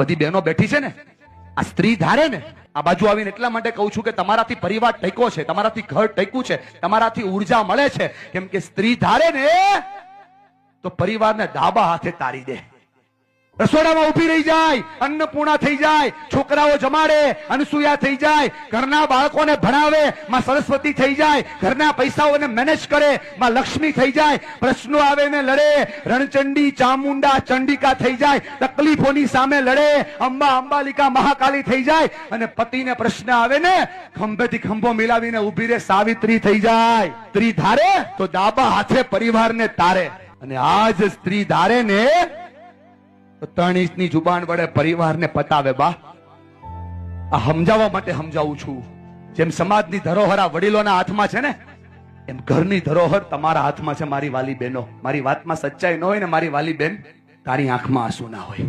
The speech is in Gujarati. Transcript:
બધી બહેનો બેઠી છે ને, આ સ્ત્રી ધારે ને, આ બાજુ આવીને એટલા માટે કહું છું કે તમારાથી પરિવાર ટેકો છે, તમારાથી ઘર ટેકું છે, તમારાથી ઊર્જા મળે છે. કેમ કે સ્ત્રી ધારે ને, તો પરિવારને ડાબા હાથે તારી દે. રસોડામાં ઊભી રહી જાય, અન્નપૂર્ણા થઈ જાય, છોકરાઓ જમાડે, અનસુયા થઈ જાય, ઘરના બાળકોને ભણાવે, માં સરસ્વતી થઈ જાય, ઘરના પૈસાઓને મેનેજ કરે, માં લક્ષ્મી થઈ જાય, પ્રશ્નો આવે ને લડે, રણચંડી, ચામુંડા, ચંડિકા થઈ જાય, તકલીફોની સામે લડે, અંબા, અંબાલિકા, મહાકાલી થઈ જાય, અને પતિને પ્રશ્ન આવે ને, ખંભેથી ખંભો મિલાવીને ઊભી રે સાવિત્રી થઈ જાય. સ્ત્રી ધારે તો ડાબા હાથે પરિવારને તારે. અને આજ સ્ત્રી ધારે ને ત્રણ ઇંચની જુબાન વડે પરિવારને પતાવે, બા, આ સમજાવવા માટે સમજાવું છું. જેમ સમાજની ધરોહર આ વડીલોના હાથમાં છે ને, એમ ઘરની ધરોહર તમારા હાથમાં છે, મારી વાલી બહેનો. મારી વાતમાં સચ્ચાઈ ન હોય ને મારી વાલી બેન, તારી આંખમાં આંસુ ના હોય.